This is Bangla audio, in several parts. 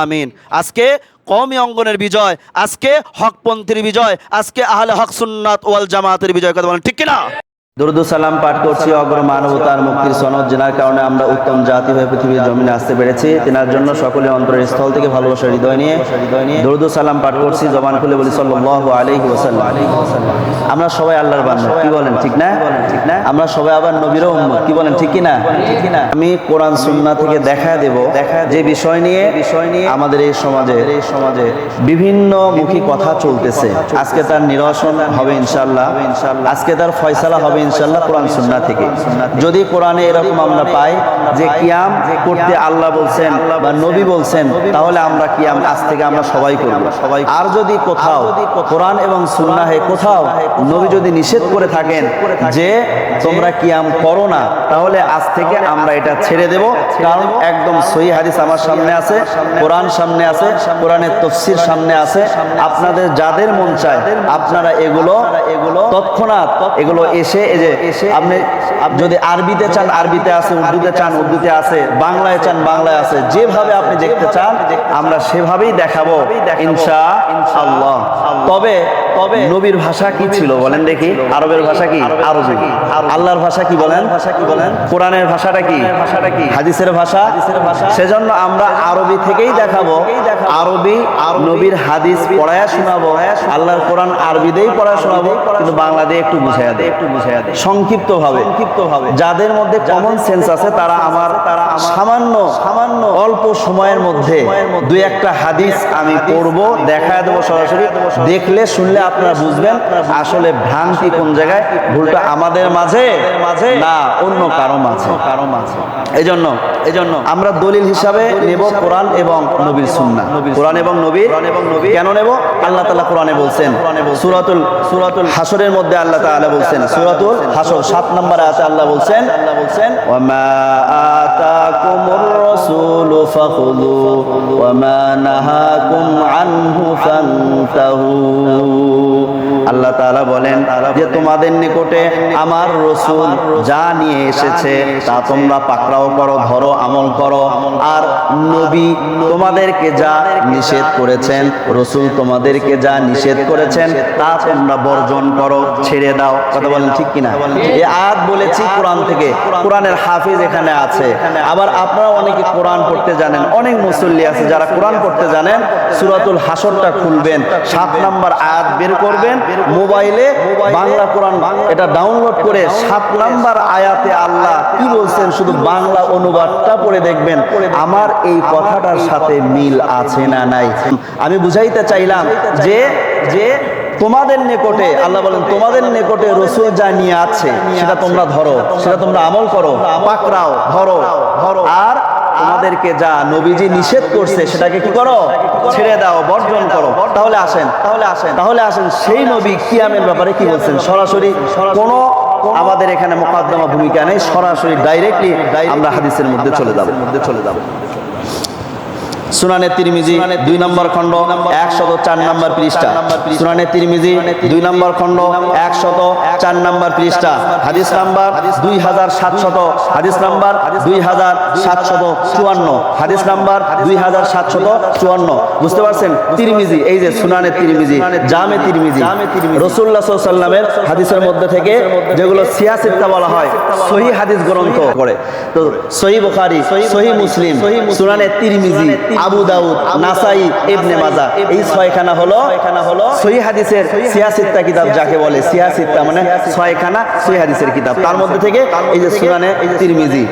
আমিন। আজকে কমই অঙ্গনের বিজয়, আজকে হকপন্থীর বিজয়, আজকে আহলে হক সুন্নাত ওয়াল জামাতের বিজয় কথা বলেন, ঠিক কিনা? দুরুদ সালাম পাঠ করছি অগ্র মানবতার মুক্তির সনদ জেনার কারণে আমরা উত্তম জাতি হয়ে পৃথিবীর জমিনে আসতে পেরেছি। তেনার জন্য সকলের অন্তরের স্থল থেকে ভালোবাসা হৃদয় নিয়ে দুরুদ সালাম পাঠ করছি, জবান খুলে বলি, সাল্লাল্লাহু আলাইহি ওয়াসাল্লাম। আমরা সবাই আল্লাহর বান্দা, কি বলেন, ঠিক না? ঠিক না আমরা সবাই আবার উম্মত, কি বলেন, ঠিক কি না ঠিক কি আমি কোরআন, সুন্নাহ থেকে দেখা দেব দেখা যে বিষয় নিয়ে বিষয় নিয়ে আমাদের এই সমাজে এই সমাজে বিভিন্ন মুখী কথা চলতেছে। আজকে তার নিরসন হবে ইনশাল্লাহ ইনশাল্লাহ আজকে তার ফয়সালা হবে ইনশাআল্লাহ কোরআন সুন্নাহ থেকে। যদি কোরআনে এরকম আমরা পাই যে কিয়াম করতে আল্লাহ বলছেন বা নবী বলছেন, তাহলে আমরা কিয়াম আজ থেকে আমরা সবাই করব। সবাই আর যদি কোথাও কোরআন এবং সুন্নাহে কোথাও নবী যদি নিষেধ করে থাকেন যে তোমরা কিয়াম করো না, তাহলে আজ থেকে আমরা এটা ছেড়ে দেব। কারণ একদম সহি হাদিস আমার সামনে আছে, কোরআন সামনে আছে, কোরআনের তফসির সামনে আছে। আপনাদের যাদের মন চায়, আপনারা এগুলো এগুলো তৎক্ষণাৎ এগুলো এসে যে আপনি যদি আরবিতে চান আরবিতে আছে উর্দুতে চান উর্দুতে আছে বাংলায় চান বাংলায় আছে যেভাবে আপনি দেখতে চান আমরা সেভাবেই দেখাবো ইনশা আল্লাহ তবে তবে নবীর ভাষা কি ছিল বলেন দেখি? আরবের ভাষা কি? আরবি। আল্লাহর ভাষা কি বলেন? ভাষা কি বলেন? কোরআনের ভাষাটা কি? ভাষাটা কি? হাদিসের ভাষা? সেজন্য আমরা আরবি থেকেই দেখাবো। আরবি নবীর হাদিস পড়ায়া শোনাবো। আল্লাহর কোরআন আরবিতেই পড়া শোনাবো। কিন্তু বাংলা দিয়ে একটু বুঝাইয়া দেয় একটু বুঝাইয়া দেয় সংক্ষিপ্ত ভাবে সংক্ষিপ্ত ভাবে যাদের মধ্যে কমন সেন্স আছে তারা আমার তারা সামান্য সামান্য অল্প সময়ের মধ্যে দুই একটা হাদিস আমি পড়ব দেখায় দেবো সরাসরি দেখলে শুনলে আপনারা বুঝবেন আসলে ভ্রান্তি কোন জায়গায় ভুলটা আমাদের মাঝে মাঝে না অন্য কারও মাঝে। কারও মাঝে। এই জন্য এই জন্য আমরা দলিল হিসাবে নেব কোরআন এবং নবীর সুন্নাহ কোরআন এবং নবীর এবং নবী কেন নেব? আল্লাহ তাআলা কোরআনে বলছেন। সূরাতুল সূরাতুল হাসরের মধ্যে আল্লাহ তাআলা বলছেন। সূরাতুল হাসর 7 নম্বর আয়াতে আল্লাহ বলছেন আল্লাহ বলছেন ওয়া মা আতাকুমুর রাসূলু ফাখুযু ওয়া মা নাহাকুম আনহু ফান্তাহু। আল্লাহ তাআলা বলেন যে তোমাদের নিকটে আমার রসুল যা নিয়ে এসেছে তা তোমরা পাকড়াও করো, ধরো, আমল করো। আর নবী তোমাদেরকে যা নিষেধ করেছেন, রসুল তোমাদেরকে যা নিষেধ করেছেন, তা তোমরা বর্জন করো, ছেড়ে দাও। কথা বলেন ঠিক কিনা? এ আয়াত বলেছি কোরআন থেকে। কোরআনের হাফিজ এখানে আছে। আবার আপনারা অনেকে কোরআন পড়তে জানেন, অনেক মুসল্লি আছে যারা কোরআন পড়তে জানেন, সুরাতুল হাসরটা খুলবেন, সাত নাম্বার আয়াত বের করবেন মোবাইলে বাংলা কোরআন এটা ডাউনলোড করে সাত নাম্বার আয়াতে আল্লাহ কি বলছেন? শুধু বাংলা অনুবাদটা পড়ে দেখবেন। আমার এই কথাটার সাথে মিল আছে না নাই? আমি বুঝাইতে চাইলাম যে যে তোমাদের নিকটে, আল্লাহ বলেন, তোমাদের নিকটে রসুল যা নিয়ে আছে, সেটা তোমরা ধরো, সেটা তোমরা আমল করো, পাকড়াও, ধরো ধরো। আর তোমাদেরকে যা নবীজি নিষেধ করছে সেটাকে কি করো? ছেড়ে দাও, বর্জন করো। তাহলে আসেন তাহলে আসেন তাহলে আসেন। সেই নবী কিয়ামের ব্যাপারে কি বলছেন? সরাসরি কোন আমাদের এখানে মোকদ্দমা ভূমিকা নেই, সরাসরি ডাইরেক্টলি আমরা হাদিসের মধ্যে চলে যাব মধ্যে চলে যাব। সুনানে তিরমিজি দুই নম্বর খণ্ড একশত চার নম্বর পৃষ্ঠা। সুনানে তিরমিজি দুই নম্বর খণ্ড একশত চার নম্বর পৃষ্ঠা। হাদিস নাম্বার দুই হাজার সাতশত হাদিস নাম্বার দুই হাজার সাতশত চুয়ান্ন। হাদিস নাম্বার দুই হাজার সাতশত চুয়ান্ন। বুঝতে পারছেন? তিরমিজি এই যে সুনানে তিরমিজি জামে তিরমিজি। রসুল্লাহ সাল্লামের হাদিসের মধ্যে থেকে যেগুলো সিয়াসিত্তা বলা হয় সহি হাদিস গ্রন্থ করে তো সহি বুখারি সহি মুসলিম সুনানে তিরমিজি। আবু দাউদ নাসাই ইবনে মাজা। এই ছয়খানা হলো হলো সহি হাদিসের সিয়াসিত্তা কিতাব যাকে বলে। সিয়াসিত্তা মানে ছয়খানা সহি হাদিসের কিতাব। তার মধ্যে থেকে এই যে সুনানে তিরমিজি।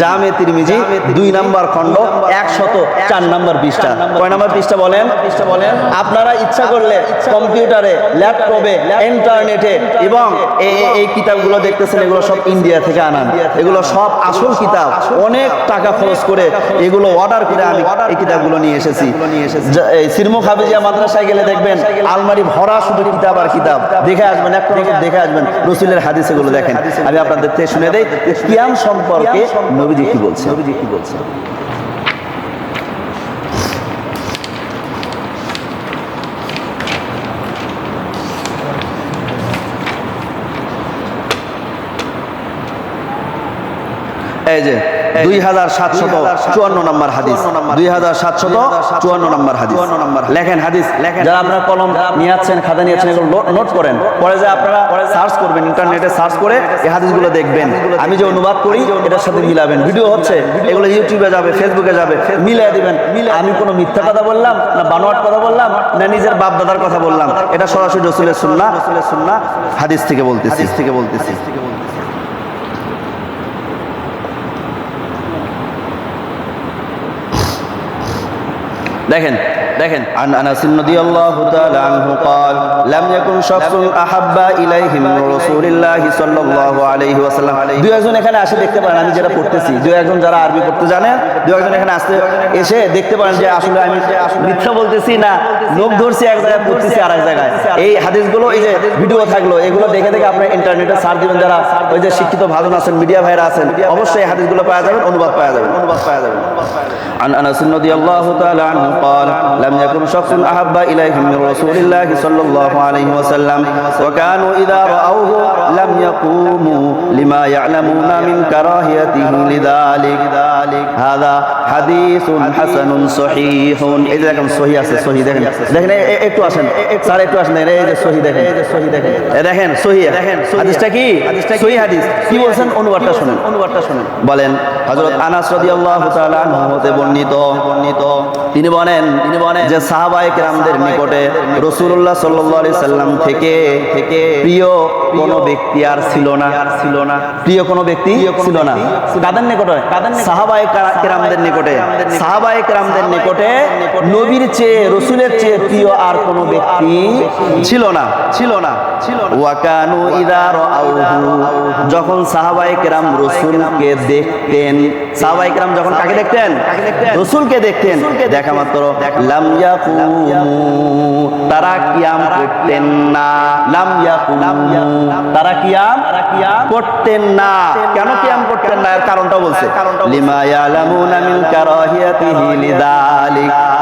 জামে তিরমিজি দুই নাম্বার খণ্ড একশত চার নাম্বার পৃষ্ঠা। কয় নাম্বার পৃষ্ঠা বলেন? পৃষ্ঠা বলেন। আপনারা ইচ্ছা করলে কম্পিউটারে ল্যাপটপে ইন্টারনেটে এবং এই কিতাবগুলো দেখতেছেন এগুলো সব ইন্ডিয়া থেকে আনান। এগুলো সব আসল কিতাব। অনেক টাকা খরচ করে এগুলো অর্ডার করে আমি এই কিতাবগুলো নিয়ে এসেছি। এই সিরমো খাবিজিয়া মাদ্রাসায় গেলে দেখবেন আলমারি ভরা শুধু কিতাব আর কিতাব। দেখে আসবেন নজর দেখে আসবেন রসুলের হাদিস এগুলো দেখেন। আমি আপনাদের থেকে শুনে দেই, কিয়াম সম্পর্কে নবীজি কি বলছে নবীজি কি বলছে এই যে দুই হাজার সাতশত চুয়ান্ন নম্বর হাদিস। দুই হাজার সাতশত চুয়ান্ন নম্বর হাদিস। লেখেন হাদিস। যারা আপনারা কলম নিয়ে যাচ্ছেন খাতা নিয়ে যাচ্ছেন এগুলো নোট করেন। পরে যে আপনারা সার্চ করবেন ইন্টারনেটে সার্চ করে এই হাদিসগুলো দেখবেন। আমি যে অনুবাদ করি এটার সাথে মিলাবেন। ভিডিও হচ্ছে এগুলো ইউটিউবে যাবে ফেসবুকে যাবে মিলিয়ে দিবেন। আমি কোনো মিথ্যা কথা বললাম না বানোয়াট কথা বললাম না নিজের বাপ দাদার কথা বললাম। এটা সরাসরি রসুলের সুন্না রসুলের সুন্না হাদিস থেকে বলতেছি। থেকে বলতেছি। দেখেন দেখেন عن انس رضي الله تعالى عنه قال لم يكن شخص احب اليه من رسول الله صلى الله عليه وسلم দুই একজন এখানে আসে দেখতে পারেন আমি যেটা পড়তেছি দুই একজন যারা আরবি পড়তে জানেন দুই একজন এখানে আসতে এসে দেখতে পারেন যে আসলে আমি মিথ্যা বলতেছি না লোক ধরছি এক জায়গায় পড়তেছি আর এক জায়গায় এই হাদিসগুলো এই যে ভিডিও থাকলো এগুলো দেখে দেখে আপনি ইন্টারনেটে সার্চ দিবেন যারা ওই যে শিক্ষিত ভাজন আছেন মিডিয়া ভাইরা আছেন অবশ্যই এই হাদিসগুলো পাওয়া যাবেন অনুবাদ পাওয়া যাবে অনুবাদ পাওয়া যাবে عن انس رضي الله تعالى عنه قال لم يكن شخص احب اليهم من رسول الله صلى الله عليه وسلم وكانوا اذا راوه لم يقوموا لما يعلمون من كراهيته لذلك هذا حديث حسن صحيح এই যে দেখেন সহি আছে সহি দেখেন দেখেন এ- এ- একটু আসেন স্যার একটু আসেন দেখেন, এই যে সহি দেখেন এই যে সহি দেখেন এ দেখেন সহি দেখেন হাদিসটা কি সহি হাদিস কি বলছেন অনুবাদটা শুনেন অনুবাদটা শুনেন বলেন হযরত আনাস রাদিয়াল্লাহু তাআলা আনহু হতে বর্ণিত বর্ণিত তিনি বলেন তিনি বলেন যে সাহাবায়ে কেরামদের নিকটে রাসূলুল্লাহ সাল্লাল্লাহু আলাইহি সাল্লাম থেকে থেকে প্রিয় কোন ব্যক্তি আর ছিল না। ছিল না। প্রিয় কোন ব্যক্তি ছিল না। কাদের নিকটে? সাহাবায়ে কেরা- কেরামদের নিকটে। সাহাবায়ে কেরামদের নিকটে নবীর চেয়ে রসুলের চেয়ে প্রিয় আর কোন ব্যক্তি ছিল না। ছিল না। ছিল ওয়াকানু ইদা রাআউহু। যখন সাহাবায়ে কেরাম রসুলকে দেখতেন সাহাবায়ে কেরাম যখন কাকে দেখতেন। রসুলকে দেখতেন। দেখা মাত্র লাম ইয়াকুমু। তারা কিয়াম করতেন না। লাম তারা কিয়াম করতেন না। কেন কিয়াম করতেন না? এর কারণটা বলছে। লিমা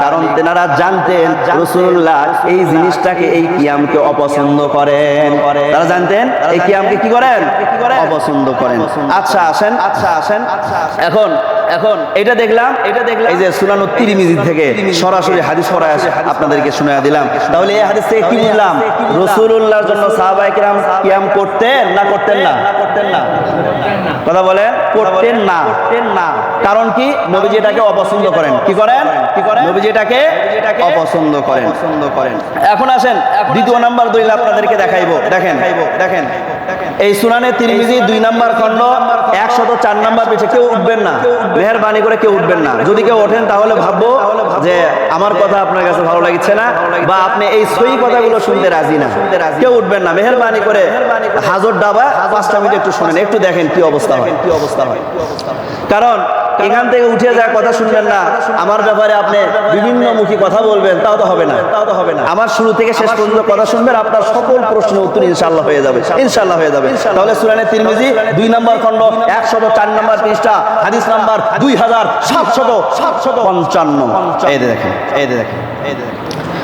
কারণ তেনারা জানতেন রাসূলুল্লাহ এই জিনিসটাকে এই কিয়ামকে অপছন্দ করেন। তারা জানতেন এই কিয়ামকে কি করেন? অপছন্দ করেন। আচ্ছা আসেন। আচ্ছা আসেন এখন এখন এটা দেখলাম। এটা দেখলাম এই যে সুনানো তিরমিজি থেকে। সরাসরি হাদিস পড়ায় আসে আপনাদেরকে শুনে দিলাম। তাহলে এই হাদিস থেকে কি বুঝলাম। রাসূলুল্লাহর জন্য সাহাবায়ে কিরাম কিয়াম করতেন না করতেন না? করতেন না কথা বলেন? করতেন না। করতেন না। কারণ কি? নবীজি এটাকে অপছন্দ করেন। কি করেন? কি করেন? নবীজি এটাকে অপছন্দ করেন। পছন্দ করেন। এখন আসেন দ্বিতীয় নাম্বার দলিল আপনাদেরকে দেখাইবো। দেখেন। দেখেন। এই সুনানে তিরমিজি দুই নাম্বার খণ্ড, একশত চার নাম্বার পিছিয়ে কেউ উঠবেন না। মেহরবানি করে কেউ উঠবেন না। যদি কেউ ওঠেন তাহলে ভাববো যে আমার কথা আপনার কাছে ভালো লাগছে না বা আপনি এই সই কথাগুলো শুনতে রাজি না। কেউ উঠবেন না। মেহরবানি করে হাজর ডাবা, পাঁচটা মিনিট একটু শুনেন, একটু দেখেন কি অবস্থা হয় কি অবস্থা হয়। কারণ এখান থেকে উঠে যা কথা শুনবেন না আমার ব্যাপারে আপনি বিভিন্ন মুখী কথা বলবেন তাও তো হবে না। তাও তো হবে না। আমার শুরু থেকে শেষ পর্যন্ত কথা শুনবেন আপনার সকল প্রশ্ন উত্তর ইনশাল্লাহ হয়ে যাবে ইনশাল্লাহ হয়ে যাবে। তাহলে সুরানে তিরমিজি দুই নম্বর খণ্ড একশত চার নম্বর পৃষ্ঠা হাদিস নাম্বার দুই হাজার সাতশত সাতশত পঞ্চান্ন। এই দেখেন এই দেখেন এই দেখেন।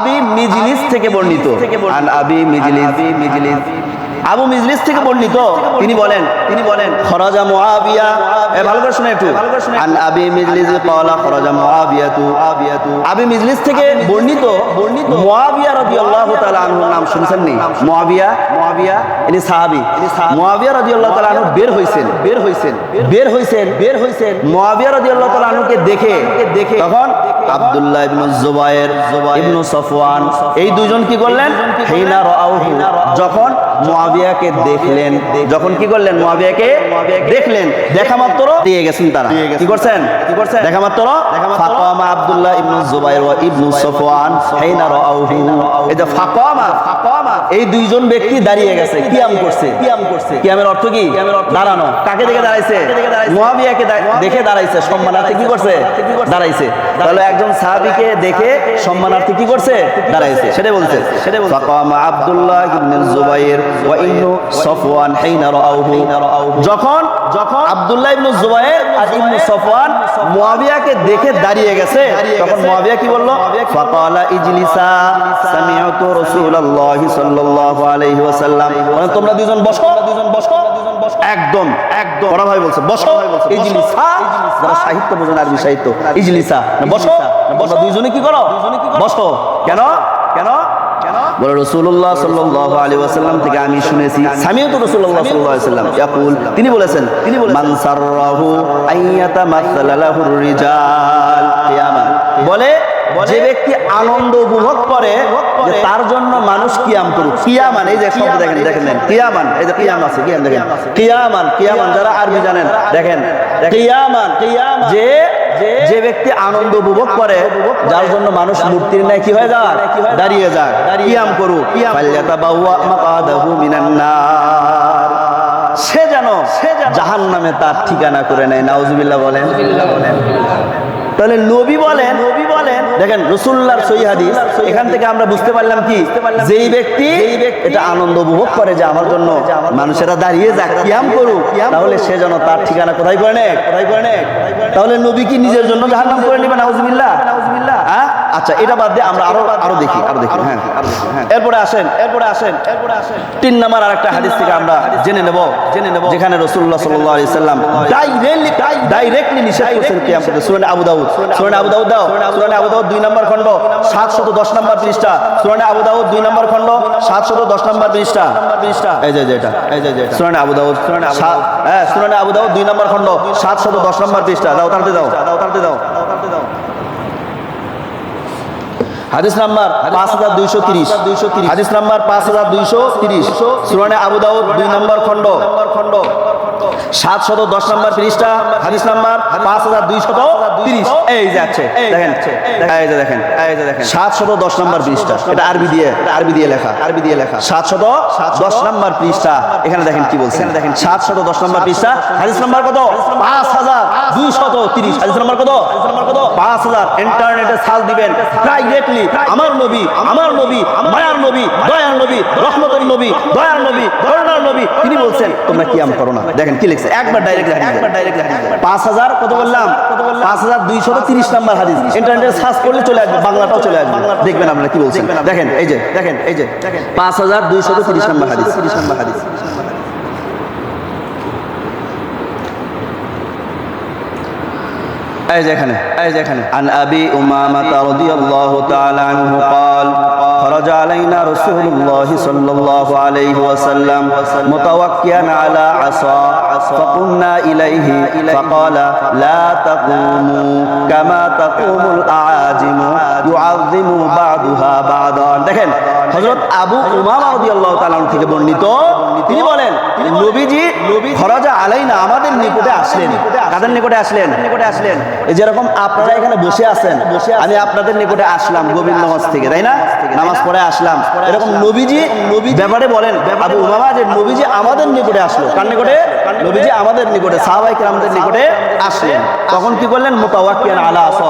আবি মিজলিস থেকে বর্ণিত। আন আবি মিজলিস। মিজলিস। আবু মিজলিস থেকে বর্ণিত। তিনি বলেন তিনি বলেন খরাজা মুআবিয়া। এ ভালো করে শুনে একটু। আন আবি মিজলিস ক্বালা খরাজা মুআবিয়াতু। আবিয়াতু আবি মিজলিস থেকে বর্ণিত বর্ণিত মুআবিয়া রাদিয়াল্লাহু তাআলা আনহুর নাম শুনছেন নি? মুআবিয়া। মুআবিয়া। ইনি সাহাবী। মুআবিয়া রাদিয়াল্লাহু তাআলা আনহু বের হইছেন। বের হইছেন। বের হইছেন। বের হইছেন। মুআবিয়া রাদিয়াল্লাহু তাআলা আনহুকে দেখে। দেখে। তখন আব্দুল্লাহ ইবনু জুবায়ের ইবনু সফওয়ান এই দুজন কি করলেন? হিনা রাআউহু যখন মুআবিয়াকে দেখলেন যখন কি করলেন? মুআবিয়াকে দেখলেন। দেখা মাত্র দিয়ে গেছেন তারা। কি করছেন? কি করছেন? দেখা মাত্র ফাকামা আব্দুল্লাহ ইবনু জুবায়ের ওয়া ইবনু সফওয়ান হিনা রাআউহু। এই যে ফাকামা ফাকামা এই দুইজন ব্যক্তি দাঁড়িয়ে গেছে। কিয়াম করছে। কিয়াম করছে। কিয়ামের অর্থ কি? দাঁড়ানো। কাকে দেখে দাঁড়াইছে? মুয়াবিয়াকে দেখে দাঁড়াইছে? সম্মানার্থে কি করছে? দাঁড়াইছে। তাহলে একজন সাহাবীকে দেখে সম্মানার্থে কি করছে? দাঁড়াইছে। সেটাই বলছে। সেটাই বলছে। ফাকামা আব্দুল্লাহ ইবনে জুবাইর ওয়া ইবনু সাফওয়ান হাইনা রাআউহু। যখন যখন আব্দুল্লাহ ইবনে জুবাইর আর ইবনু সাফওয়ান মুয়াবিয়াকে দেখে দাঁড়িয়ে গেছে তখন মুয়াবিয়া কি বলল? ফাকালা ইজলিসা সামিআতু রাসূলুল্লাহি সাল্লাল্লাহু আলাইহি ওয়াসাল্লাম। মানে তোমরা দুজন বসো দুজন বসো। একদম একদম। বড় ভাই বলছে বসো। ইজলিসা যারা সাহিত্য বোঝেন আরবি সাহিত্য। ইজলিসা বসো বসো। দুইজনে কি করো? বসো। কেন? কেন? বলে রসুল্লাহ সাল্লাহ আলী ওয়াসাল্লাম থেকে আমি শুনেছি সামিও তো রসুল্লাহ সাল্লাহ সাল্লাম ইয়াকুল। তিনি বলেছেন তিনি বলেন মানসাররাহু আইয়াতা মাসালালাহুর রিজাল। কিয়ামা বলে যে ব্যক্তি আনন্দ উপভোগ করে যে তার জন্য মানুষ কিয়াম করুক। কিয়ামান এই যে শব্দ দেখেন দেখেন কিয়ামান এই যে কিয়াম আছে কিয়াম দেখেন। কিয়ামান কিয়ামান যারা আরবি জানেন দেখেন কিয়ামান যে যে ব্যক্তি আনন্দ উপভোগ করে যার জন্য মানুষ মূর্তির ন্যায় কি হয়ে যায় দাঁড়িয়ে যায় কিয়াম করুক। সে যেন জাহান নামে তার ঠিকানা করে নেয়। নাউজুবিল্লাহ বলেন। তাহলে নবী বলেন দেখেন রসুল্লার সই হাদিস এখান থেকে আমরা বুঝতে পারলাম কি? যেই ব্যক্তি এটা আনন্দ উপভোগ করে যে আমার জন্য মানুষেরা দাঁড়িয়ে যাক কিয়াম করুক তাহলে সে যেন তার ঠিকানা কোথায় করে নেয় কোথায় করে নেয় তাহলে নবী কি নিজের জন্য জাহান্নাম করে নেবে নাউজুবিল্লাহ। হ্যাঁ? আচ্ছা এটা বাদ দিয়ে আমরা আরও আরও দেখি আরও দেখি হ্যাঁ। আরও দেখি, হ্যাঁ। এরপরে আসেন এরপরে আসেন এরপরে আসেন। তিন নাম্বার আরেকটা হাদিস থেকে আমরা জেনে নেব জেনে নেব। যেখানে রাসূলুল্লাহ সাল্লাল্লাহু আলাইহি সাল্লাম ডাইরেক্টলি ডাইরেক্টলি নিষেধ করেছেন কিয়াম করতে সূরা আবু দাউদ। সূরা আবু দাউদ দাও সূরা আবু দাউদ দুই নম্বর খণ্ড 710 নম্বর পৃষ্ঠা। সূরা আবু দাউদ দুই নম্বর খণ্ড 710 নম্বর পৃষ্ঠা। পৃষ্ঠা এই যে যেটা এই যে যেটা সূরা আবু দাউদ সূরা আবু দাউদ। হ্যাঁ সূরা আবু দাউদ দুই নম্বর খণ্ড 710 নম্বর পৃষ্ঠা। দাও তাড়াতাড়ি দাও। দাও তাড়াতাড়ি দাও। হাদিস নাম্বার পাঁচ হাজার দুইশো তিরিশ। হাদিস নাম্বার পাঁচ হাজার দুইশো তিরিশ। সুরানে আবু দাউদ দুই নম্বর খণ্ড। খণ্ড। সাত শত দশ নম্বর পৃষ্ঠা হাদিস নাম্বার পাঁচ হাজার দুইশত তিরিশ। এই যাচ্ছে দেখেন এই যে দেখেন এই যে দেখেন। সাত দশ নম্বর পৃষ্ঠা এটা আরবি দিয়ে আরবি দিয়ে লেখা আরবি দিয়ে লেখা। সাত শত দশ নম্বর পৃষ্ঠা এখানে দেখেন কি বলছে। এখানে দেখেন সাত শত দশ নম্বর পৃষ্ঠা হাদিস নাম্বার কত? পাঁচ হাজার দুইশত তিরিশ। হাদিস নাম্বার কত? কত? পাঁচ হাজার। ইন্টারনেটে সাল দিবেন। ডাইরেক্টলি আমার নবী আমার নবী মায়ার নবী দয়ার নবী রহমতের নবী দয়ার নবী করুণার নবী তিনি বলছেন তোমরা কিয়াম করো না। দেখেন কি লিখছে? একবার ডাইরেক্ট একবার ডাইরেক্ট পাঁচ হাজার কত বললাম? পাঁচ হাজার দুইশত তিরিশ নাম্বার হাদিস। ইন্টারনেটে সার্চ করলে চলে আসবে বাংলাটাও চলে আসবে। দেখবেন আপনারা কি বলছেন? দেখেন এই যে দেখেন এই যে। দেখেন পাঁচ হাজার দুইশত তিরিশ নাম্বার হাদিস। তিরিশ নাম্বার হাদিস। এই যে এখানে এই যে এখানে عن ابي امامه رضي الله تعالى عنه قال خرج علينا رسول الله صلى الله عليه وسلم متوكئا على عصا فقمنا اليه فقال لا تقوموا كما تقوم الاعاجم يعظم بعضها بعضا দেখেন হযরত আবু উমামা রাদিয়াল্লাহু তাআলা আনহু থেকে বর্ণিত, তিনি বলেন, নবীজি নবী খরাজা আলাইনা আমাদের নিকটে আসলেন। কাদের নিকটে আসলেন? নিকটে আসলেন যেরকম আপনারা এখানে বসে আছেন, আমি আপনাদের নিকটে আসলাম গোবিন্দগঞ্জ থেকে, তাই না? নামাজ পড়ে আসলাম। এরকম নবীজি নবী ব্যাপারে বলেন, আবু উমামা যে নবীজি আমাদের নিকটে আসলো, কার নিকটে? নবীজি আমাদের নিকটে সাহাবাই আমাদের নিকটে আসলেন। তখন কি করলেন? মোতাওয়াক্কিয়ান আলা আস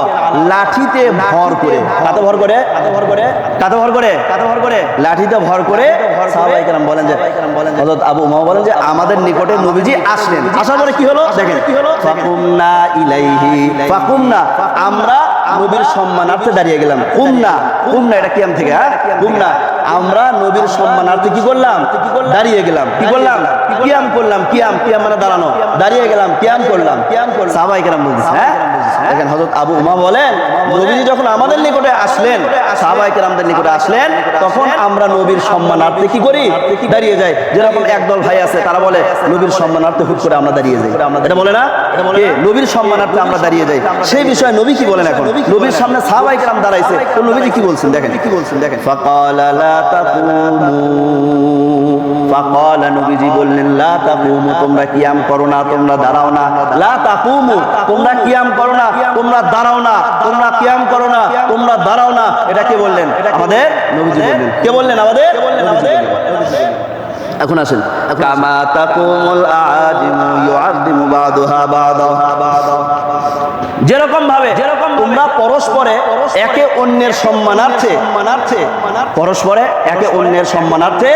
লাঠিতে ভর করে। কাতে ভর করে? কাতে ভর করে? কাতে ভর করে কাতে ভর করে লাঠিতে ভর করে সাহাবাই কেরাম বলেন যে, হযরত আবু উমামা বলেন যে, আমাদের নিকটে নবীজি আসলেন। আসার পরে কি হলো? দেখেন কি হলো ফাকুমনা ইলাইহি, ফাকুমনা, আমরা নবীর সম্মানার্থে দাঁড়িয়ে গেলাম। কুমনা কুমনা, এটা কিয়াম থেকে হ্যাঁ? কুমনা। আমরা নবীর সম্মানার্থে কি করলাম? দাঁড়িয়ে গেলাম। কি করলাম? কিয়াম করলাম, কিয়াম কিয়াম মানে দাঁড়ানো। দাঁড়িয়ে গেলাম, কিয়াম করলাম। কিয়াম করলাম সাহাবাই গেলাম বলছি হ্যাঁ? দেখেন হযরত আবু উমা বলেন নবীজি যখন আমাদের নিকটে আসলেন সাহাবাই কেরামদের নিকটে আসলেন তখন আমরা নবীর সম্মানার্থে কি করি? দাঁড়িয়ে যাই। যেরকম একদল ভাই আছে তারা বলে নবীর সম্মানার্থে হুট করে আমরা দাঁড়িয়ে যাই। এটা বলে না? নবীর সম্মানার্থে আমরা দাঁড়িয়ে যাই। সেই বিষয়ে নবী কি বলেন এখন? নবীর সামনে সাহাবাই কেরাম দাঁড়াইছে। তো নবীজি কি বলছেন? দেখেন। কি বলছেন? দেখেন। লা তাকুমু তোমরা কিয়াম করো না তোমরা দাঁড়াও না। লা তাকুমু তোমরা কিয়াম করো না তোমরা দাঁড়াও না তোমরা কিয়াম করো না তোমরা দাঁড়াও না। এটা কে বললেন? আমাদের নবীজি বললেন। কে বললেন আমাদের? এখন আসেন। কামা তাকুমুল আজিমু ইউআযিমু বাদুহা বাদা। যেরকম ভাবে যেরকম তোমরা পরস্পরে একে অন্যের সম্মানার্থে পরস্পরে একে অন্যের সম্মানার্থে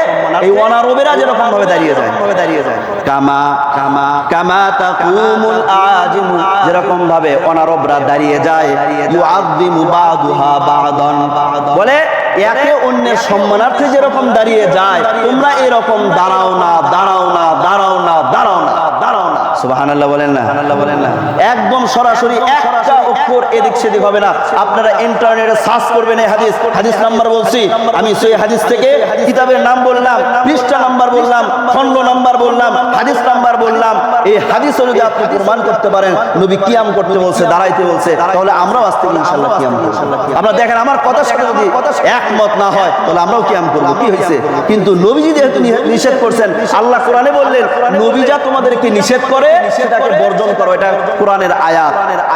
এই অনারবেরা যেরকম ভাবে দাঁড়িয়ে যায়। দাঁড়িয়ে যায়। কামা কামা কামা তাকুমুল আজিমু যেরকম ভাবে অনারবরা দাঁড়িয়ে যায়। ইউআযিমু বাদুহা বাদান। বলে একে অন্যের সম্মানার্থে যেরকম দাঁড়িয়ে যায় তোমরা এরকম দাঁড়াও না দাঁড়াও না দাঁড়াও না দাঁড়াও না। সুবহানাল্লাহ বলেন না। বলেন না। একদম সরাসরি একটা অক্ষর এদিক সেদিক হবে না। আপনারা ইন্টারনেটে সার্চ করবেন এই হাদিস। হাদিস নাম্বার বলছি। আমি সেই হাদিস থেকে কিতাবের নাম বললাম পৃষ্ঠা নাম্বার বললাম খণ্ড নাম্বার বললাম হাদিস নাম্বার বললাম এই হাদিস যদি আপনি প্রমাণ করতে পারেন নবী কিয়াম করতে বলছে দাঁড়াইতে বলছে তাহলে আমরাও আজ থেকে ইনশাআল্লাহ কিয়াম করব। আমরা দেখেন আমার কথার সাথে যদি একমত না হয় তাহলে আমরাও কিয়াম করব। কি হয়েছে? কিন্তু নবীজি যেহেতু নিষেধ করছেন আল্লাহ কোরআনে বললেন নবী যা তোমাদেরকে নিষেধ করে সেটাকে বর্জন করো। এটা কোরআনের আয়াত।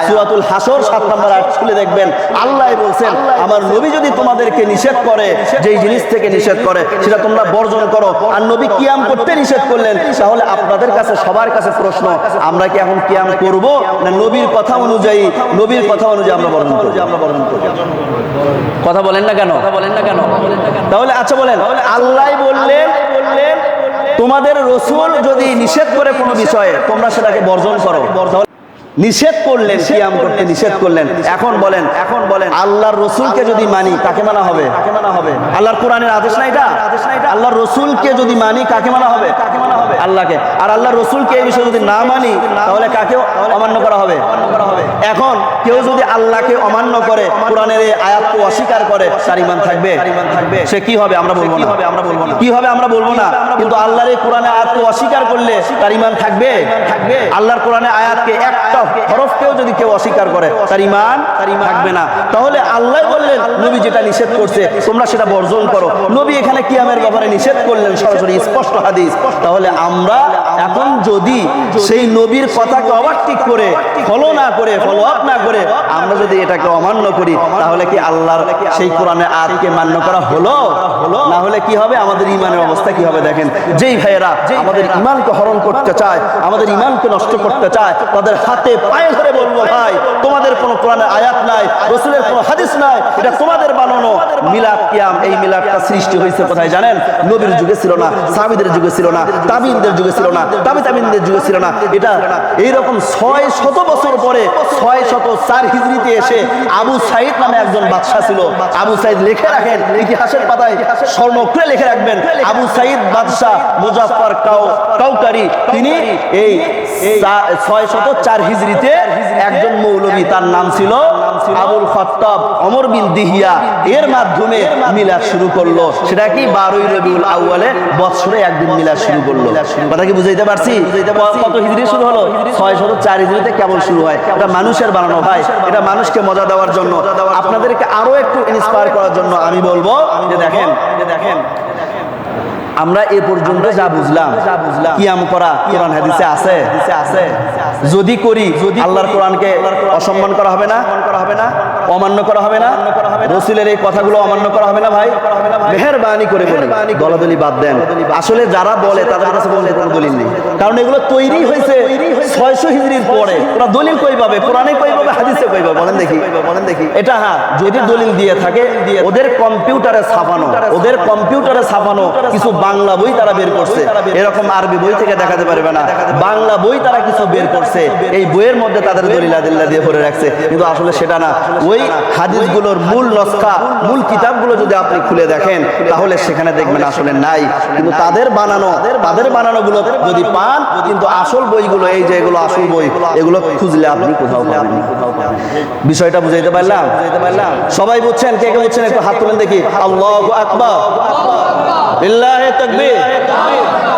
সূরাতুল হাসর 7 নম্বর আয়াত খুলে দেখবেন আল্লাহ বলছেন আমার নবী যদি তোমাদেরকে নিষেধ করে যেই জিনিস থেকে নিষেধ করে সেটা তোমরা বর্জন করো আর নবী কিয়াম করতে নিষেধ করলেন তাহলে আপনাদের কাছে সবার কাছে প্রশ্ন, আমরা কি এখন কিয়াম করব না নবীর কথা অনুযায়ী, নবীর কথা অনুযায়ী আমরা বর্ণন করব? আমরা বর্ণন করব কথা বলেন না কেন? কথা বলেন না কেন তাহলে আচ্ছা বলেন আল্লাহ বললেন, তোমাদের রসুল যদি নিষেধ করে কোনো বিষয়ে, তোমরা সেটাকে বর্জন করো। নিষেধ করলেন কিয়াম করতে নিষেধ করলেন। এখন বলেন এখন বলেন। আল্লাহর রসুলকে যদি মানি কাকে মানা হবে? কাকে মানা হবে? আল্লাহর কোরআনের আদেশ না এটা? আদেশ না এটা? আল্লাহর রসুলকে যদি মানি কাকে মানা হবে? কাকে মানা হবে? আল্লাহকে। আর আল্লাহর রসুলকে এই বিষয়ে যদি না মানি তাহলে কাকে অমান্য করা হবে? এখন কেউ যদি আল্লাহকে অমান্য করে কোরআনের এই আয়াতকে অস্বীকার করে তার ইমান থাকবে? সে কি হবে আমরা বলব না? আমরা বলব না। কি হবে আমরা বলব না? কিন্তু আল্লাহর এই কোরআনের আয়াতকে অস্বীকার করলে তার ইমান থাকবে? থাকবে। আল্লাহর কোরআনের আয়াতকে একটা হরফকেও যদি কেউ অস্বীকার করে, তার ইমান তার ইমান থাকবে না। তাহলে আল্লাহ বললেন, নবী যেটা নিষেধ করছে, তোমরা সেটা বর্জন করো। নবী এখানে কিয়ামের ব্যাপারে নিষেধ করলেন, সরাসরি স্পষ্ট হাদিস। তাহলে আমরা এখন যদি সেই নবীর কথাকে অবাকটিক করে ফলো না করে ফলো আপ না করে, আমরা যদি এটাকে অমান্য করি, তাহলে কি আল্লাহর সেই কোরআনে আয়াতকে মান্য করা হলো? না হলে কি হবে? আমাদের ইমানের অবস্থা কি হবে দেখেন। যেই ভাইয়েরা আমাদের ইমানকে হরণ করতে চায়, আমাদের ইমানকে নষ্ট করতে চায়, তাদের হাতে পায়ে ধরে বলব ভাই, তোমাদের কোনো কোরআনের আয়াত নাই, রসুলের কোনো হাদিস নাই, এটা তোমাদের বানানো। মিলাদ কিয়াম, এই মিলাদটা সৃষ্টি হয়েছে কোথায় জানেন? নবীর যুগে ছিল না, সাহাবীদের যুগে ছিল না, তাবিনদের যুগে ছিল না তাবি তাবিনদের যুগে ছিল না। এটা এইরকম ছয় শত বছর পরে, ছয় শত চার হিজড়িতে এসে আবু সাইদ নামে একজন বাদশাহ ছিল। আবু সাইদ লিখে রাখেন, ইতিহাসের পাতায় স্বর্ণক্রে লিখে রাখবেন, আবু সাইদ বাদশাহ মুজাফফর কাউ কাউকারি। তিনি এই ছয় শত চার হিজড়িতে একজন মৌলবী, তার নাম ছিল আবুল খত্তাব অমর বিন দিহিয়া। এর মাধ্যমে মিলাদ শুরু করল। সেটা কি? বারোই রবিউল আউয়ালে বৎসরে একদিন মিলাদ শুরু করল। কথা কি বুঝাইতে পারছি? কত হিজড়ি শুরু হলো? ছয় শত চার হিজড়িতে কেমন শুরু হয়। এটা মানুষের বানানো ভাই এটা মানুষকে মজা দেওয়ার জন্য। আপনাদেরকে আরও একটু ইন্সপায়ার করার জন্য আমি বলব যে দেখেন দেখেন আমরা এ পর্যন্ত যা বুঝলাম বুঝলাম। কিয়াম করা কোরআন হাদিসে আছে? আছে। যদি করি যদি আল্লাহর কোরআনকে অসম্মান করা হবে না করা হবে না অমান্য করা হবে না রসুলের এই কথাগুলো অমান্য করা হবে না ভাই। মেহরবানি করে বলি দলাদলি বাদ দেন। আসলে যারা বলে তাদের কাছে বলতে কোনো দলিল নেই। কারণ এগুলো তৈরি হয়েছে ছয়শো হিজড়ির পরে। ওরা দলিল কই পাবে? কোরআনে কই পাবে? হাদিসে কই পাবে? বলেন দেখি। বলেন দেখি। এটা হ্যাঁ যদি দলিল দিয়ে থাকে ওদের কম্পিউটারে ছাপানো ওদের কম্পিউটারে ছাপানো কিছু বাংলা বই তারা বের করছে। এরকম আরবি বই থেকে দেখাতে পারবে না। বাংলা বই তারা কিছু বের করছে। এই বইয়ের মধ্যে তাদের দলিল আদিল্লা দিয়ে ভরে রাখছে। কিন্তু আসলে সেটা না। ওই হাদিসগুলোর মূল নস্কা মূল কিতাবগুলো যদি আপনি খুলে দেখেন, তাহলে সেখানে দেখবেন আসলে নাই। কিন্তু তাদের বানানো তাদের বানানো গুলো যদি পান, কিন্তু আসল বইগুলো, এই যে এগুলো আসল বই, এগুলো খুঁজলে আপনি কোথাও পাবেন। বিষয়টা বুঝাইতে পারলাম? সবাই বুঝছেন? কে কে বুঝছেন? একটু হাত তুলেন দেখি। আল্লাহ আকবর।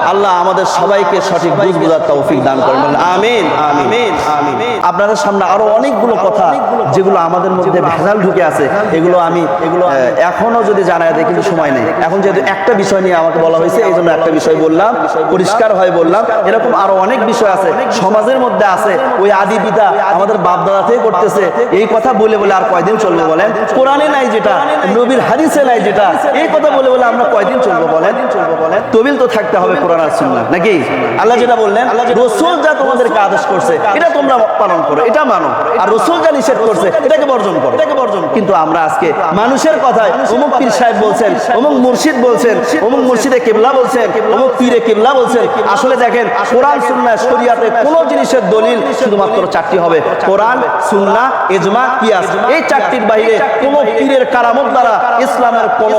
আল্লাহ আমাদের সবাইকে সঠিক বুঝ তৌফিক দান করবেন। আমিন। আমিন। আমিন। আপনাদের সামনে আরও অনেকগুলো কথা যেগুলো আমাদের মধ্যে ভেজাল ঢুকে আছে এগুলো আমি এগুলো এখনও যদি জানাই দেয় কিন্তু সময় নেই। এখন যেহেতু একটা বিষয় নিয়ে আমাকে বলা হয়েছে এই জন্য একটা বিষয় বললাম পরিষ্কার হয়ে বললাম। এরকম আরও অনেক বিষয় আছে সমাজের মধ্যে আছে ওই আদি পিতা আমাদের বাপ দাদা করতেছে। এই কথা বলে বলে আর কয়দিন চলবে বলেন? কোরআনে নাই যেটা নবীর হাদিসে নাই যেটা এই কথা বলে বলে আমরা কয়দিন চলবো বলেন? চলবো বলেন তবিল তো থাকতে হবে কোরআন আর সুন্নাহ নাকি? আল্লাহ যেটা বললেন রসুল যা তোমাদেরকে আদেশ করছে এটা তোমরা পালন করো এটা মানো আর রসুল যা নিষেধ করছে এটাকে বর্জন করো। এটাকে বর্জন কিন্তু আমরা আজকে মানুষের কথায় অমুক পীর সাহেব বলছেন অমুক মুর্শিদ বলছেন অমুক মুর্শিদে কেবলা বলছেন অমুক পীরে কেবলা বলছেন। আসলে দেখেন কোরআন সুন্নাহ শরিয়াতে কোন জিনিসের দলিল শুধুমাত্র চারটি হবে। কোরআন সুন্নাহ ইজমা কিয়াস। এই চারটির বাইরে কোন পীরের কারামত দ্বারা ইসলামের কোন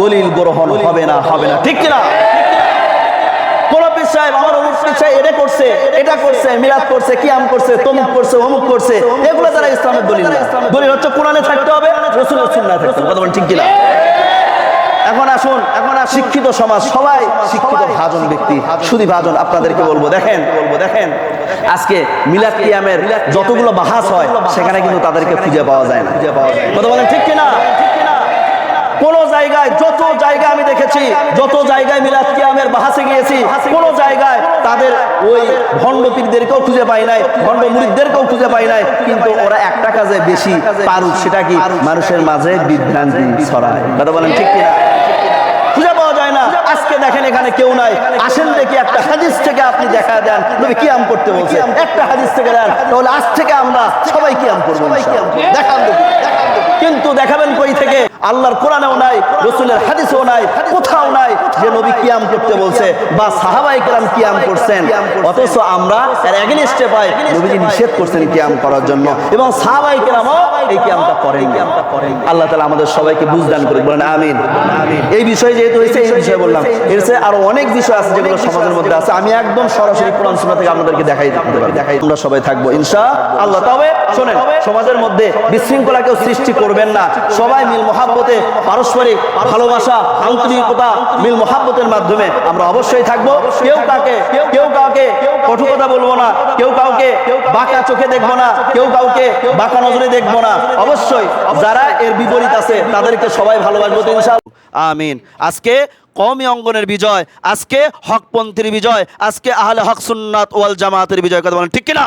দলিল গ্রহণ হবে না হবে না। ঠিক কিনা? কোন? পীর সাহেব আমার অমুক পীর সাহেব এটা করছে এটা করছে মিলাদ করছে কিয়াম করছে তমুক করছে অমুক করছে এগুলো দ্বারা ইসলামের দলিল। দলিল হচ্ছে কোরআনে থাকতে হবে সুন্নাহ থাকতে হবে। কথা বলেন ঠিক কিনা? এখন আসুন এখন শিক্ষিত সমাজ সবাই শিক্ষিত ভাজন ব্যক্তি। শুধু ভাজন আপনাদেরকে বলব দেখেন বলব দেখেন। আজকে মিলাদ কিয়ামের যতগুলো বাহাস হয় সেখানে কিন্তু তাদেরকে খুঁজে পাওয়া যায় না। কথা বলেন ঠিক কিনা? কোন জায়গায় যত জায়গা আমি দেখেছি যত জায়গায় মিলাদ কিয়ামের বাহাসে গিয়েছি কোন জায়গায় তাদের ওই ভণ্ড পীরদেরকেও খুঁজে পাই নাই ভণ্ড মুরিদদেরকেও খুঁজে পাই নাই, কিন্তু ওরা একটা কাজে বেশি পারুক, সেটা কি মানুষের মাঝে বিভ্রান্তি ছড়ায়? কথা বলেন ঠিক কিনা? খুঁজে পাওয়া যায় না। আজকে দেখেন এখানে কেউ নাই। আসেন দেখি একটা হাদিস থেকে আপনি দেখা দেন। নবী কিয়াম করতে বলছে। একটা হাদিস থেকে দেন। তাহলে আজ থেকে আমরা সবাই কিয়াম করব ইনশাআল্লাহ। দেখান দেখি। কিন্তু দেখাবেন কই থেকে? আল্লাহর কোরআনেও নাই, রসুলের হাদিসেও নাই, কোথাও নাই যে নবী কিয়াম করতে বলছে বা সাহাবাই কেরাম কিয়াম করছেন। অথচ আমরা এর এগেনিস্টে পাই নবীজি নিষেধ করছেন কিয়াম করার জন্য এবং সাহাবাই কেরামও এই কিয়ামটা করেন আল্লাহ তালা আমাদের সবাইকে বুঝদান করে বলেন আমিন। এই বিষয়ে যেহেতু হয়েছে, এই বিষয়ে বললাম। এর চেয়ে আরও অনেক বিষয় আছে যেগুলো সমাজের মধ্যে আছে। আমি একদম সরাসরি কোরআন শোনা থেকে আপনাদেরকে দেখাই দিতে পারি। দেখাই আমরা সবাই থাকব ইনশা আল্লাহ তবে শোনেন, সমাজের মধ্যে বিশৃঙ্খলা কেউ সৃষ্টি করবেন না। সবাই মিল মহাব্বতে, পারস্পরিক ভালোবাসা, আন্তরিকতা, মিল মহাব্বতের মাধ্যমে আমরা অবশ্যই থাকব। কেউ কাকে কেউ কাউকে কঠোর কথা বলব না, কেউ কাউকে বাঁকা চোখে দেখব না, কেউ কাউকে বাঁকা নজরে দেখব না। অবশ্যই যারা এর বিপরীত আছে, তাদেরকে সবাই ভালোবাসবো তো আমিন। আজকে কমই অঙ্গনের বিজয়, আজকে হকপন্থীর বিজয়, আজকে আহলে হক সুন্নাত ওয়াল জামাতের বিজয় কথা বলেন। ঠিক কিনা?